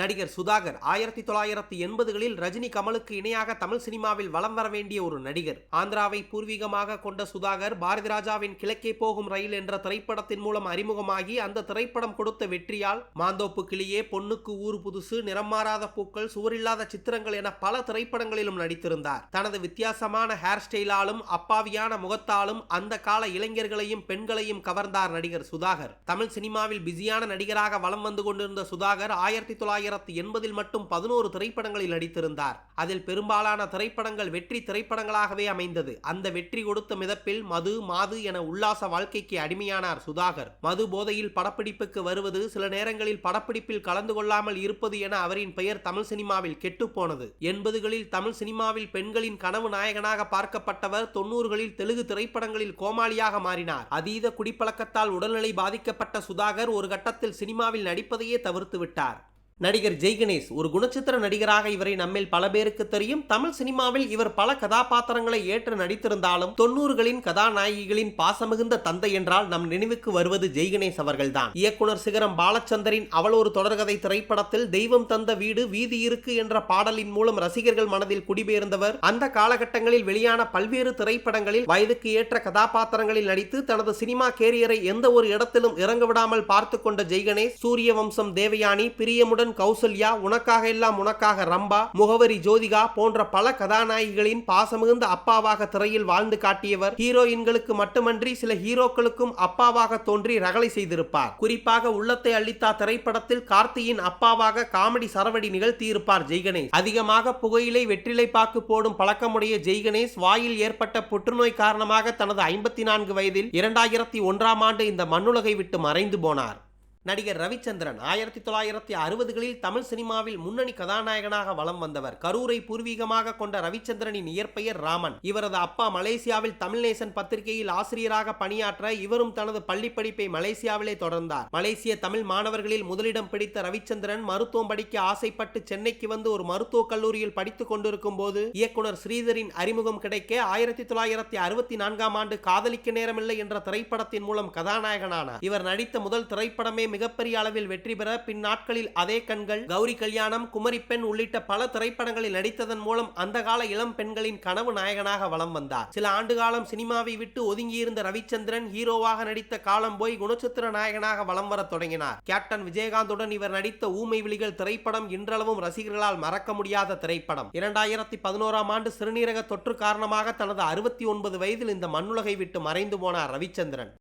நடிகர் சுதாகர் ஆயிரத்தி தொள்ளாயிரத்தி எண்பதுகளில் ரஜினி கமலுக்கு இணையாக தமிழ் சினிமாவில் வலம் வர வேண்டிய ஒரு நடிகர். ஆந்திராவை பூர்வீகமாக கொண்ட சுதாகர் பாரதி ராஜாவின் கிழக்கே போகும் ரயில் என்ற திரைப்படத்தின் மூலம் அறிமுகமாகி அந்த திரைப்படம் கொடுத்த வெற்றியால் மாந்தோப்பு கிளியே பொண்ணுக்கு ஊர் புதுசு நிறம் மாறாத பூக்கள் சுவரில்லாத சித்திரங்கள் என பல திரைப்படங்களிலும் நடித்திருந்தார். தனது வித்தியாசமான ஹேர் ஸ்டைலாலும் அப்பாவியான முகத்தாலும் அந்த கால இளைஞர்களையும் பெண்களையும் கவர்ந்தார் நடிகர் சுதாகர். தமிழ் சினிமாவில் பிஸியான நடிகராக வலம் வந்து கொண்டிருந்த சுதாகர் ஆயிரத்தி தொள்ளாயிரத்தி எண்பதில் மட்டும் பதினோரு திரைப்படங்களில் நடித்திருந்தார். அதில் பெரும்பாலான திரைப்படங்கள் வெற்றி திரைப்படங்களாகவே அமைந்தது. அந்த வெற்றி கொடுத்த மிதப்பில் மது மாது என உல்லாச வாழ்க்கைக்கு அடிமையானார் சுதாகர். மது போதையில் படப்பிடிப்புக்கு வருவது சில நேரங்களில் படப்பிடிப்பில் கலந்து கொள்ளாமல் இருப்பது என அவரின் பெயர் தமிழ் சினிமாவில் கெட்டுப்போனது. எண்பதுகளில் தமிழ் சினிமாவில் பெண்களின் கனவு நாயகனாக பார்க்கப்பட்டவர் தொன்னூறுகளில் தெலுங்கு திரைப்படங்களில் கோமாளியாக மாறினார். அதீத குடிப்பழக்கத்தால் உடல்நிலை பாதிக்கப்பட்ட சுதாகர் ஒரு கட்டத்தில் சினிமாவில் நடிப்பதையே தவிர்த்து விட்டார். நடிகர் ஜெய்கணேஷ் ஒரு குணச்சித்திர நடிகராக இவரை நம்மில் பல பேருக்கு தெரியும். தமிழ் சினிமாவில் இவர் பல கதாபாத்திரங்களை ஏற்று நடித்திருந்தாலும் தொண்ணூறுகளின் கதாநாயகிகளின் பாசமிகுந்த தந்தை என்றால் நம் நினைவுக்கு வருவது ஜெய்கணேஷ் அவர்கள்தான். இயக்குனர் சிகரம் பாலச்சந்தரின் அவள் ஒரு தொடர்கதை திரைப்படத்தில் தெய்வம் தந்த வீடு வீதி இருக்கு என்ற பாடலின் மூலம் ரசிகர்கள் மனதில் குடிபெயர்ந்தவர். அந்த காலகட்டங்களில் வெளியான பல்வேறு திரைப்படங்களில் வயதுக்கு ஏற்ற கதாபாத்திரங்களில் நடித்து தனது சினிமா கேரியரை எந்த ஒரு இடத்திலும் இறங்க விடாமல் பார்த்து கொண்ட ஜெய்கணேஷ் சூரிய வம்சம் தேவயானி பிரியமுடன் கௌசல்யா உனக்காக எல்லாம் உனக்காக ரம்பா முகவரி ஜோதிகா போன்ற பல கதாநாயகிகளின் பாசமிகுந்த அப்பாவாக திரையில் வாழ்ந்து காட்டியவர். ஹீரோயின்களுக்கு மட்டுமன்றி சில ஹீரோக்களுக்கும் அப்பாவாக தோன்றி ரகளை செய்திருப்பார். குறிப்பாக உள்ளத்தை அளித்தா திரைப்படத்தில் கார்த்தியின் அப்பாவாக காமெடி சரவடி நிகழ்த்தியிருப்பார் ஜெய்கணேஷ். அதிகமாக புகையிலை வெற்றிலை பாக்கு போடும் பழக்கமுடைய ஜெய்கணேஷ் வாயில் ஏற்பட்ட புற்றுநோய் காரணமாக தனது ஐம்பத்தி நான்கு வயதில் இரண்டாயிரத்தி ஒன்றாம் ஆண்டு இந்த மண்ணுலகை விட்டு மறைந்து போனார். நடிகர் ரவிச்சந்திரன் ஆயிரத்தி தொள்ளாயிரத்தி அறுபதுகளில் தமிழ் சினிமாவில் முன்னணி கதாநாயகனாக வலம் வந்தவர். கரூரை பூர்வீகமாக கொண்ட ரவிச்சந்திரனின் இயற்பெயர் ராமன். இவரது அப்பா மலேசியாவில் தமிழ்நேசன் பத்திரிகையில் ஆசிரியராக பணியாற்ற இவரும் தனது பள்ளிப்படிப்பை மலேசியாவிலே தொடர்ந்தார். மலேசிய தமிழ் மாணவர்களில் முதலிடம் பிடித்த ரவிச்சந்திரன் மருத்துவம் படிக்க ஆசைப்பட்டு சென்னைக்கு வந்து ஒரு மருத்துவக் கல்லூரியில் படித்துக் கொண்டிருக்கும் போது இயக்குனர் ஸ்ரீதரின் அறிமுகம் கிடைக்க ஆயிரத்தி தொள்ளாயிரத்தி அறுபத்தி நான்காம் ஆண்டு காதலிக்க நேரமில்லை என்ற திரைப்படத்தின் மூலம் கதாநாயகனானார். இவர் நடித்த முதல் திரைப்படமே மிகப்பெரிய அளவில் வெற்றி பெற பின்னாட்களில் அதே கண்கள் கௌரி கல்யாணம் குமரி பெண் உள்ளிட்ட பல திரைப்படங்களில் நடித்ததன் மூலம் அந்த கால இளம் பெண்களின் கனவு நாயகனாக வலம் வந்தார். சில ஆண்டு காலம் சினிமாவை விட்டு ஒதுங்கியிருந்த ரவிச்சந்திரன் ஹீரோவாக நடித்த காலம் போய் குணச்சித்திர நாயகனாக வலம் வர தொடங்கினார். கேப்டன் விஜயகாந்துடன் இவர் நடித்த ஊமை விழிகள் திரைப்படம் இன்றளவும் ரசிகர்களால் மறக்க முடியாத திரைப்படம். இரண்டாயிரத்தி பதினோராம் ஆண்டு சிறுநீரக தொற்று காரணமாக தனது அறுபத்தி ஒன்பது வயதில் இந்த மண்ணுலகை விட்டு மறைந்து போனார் ரவிச்சந்திரன்.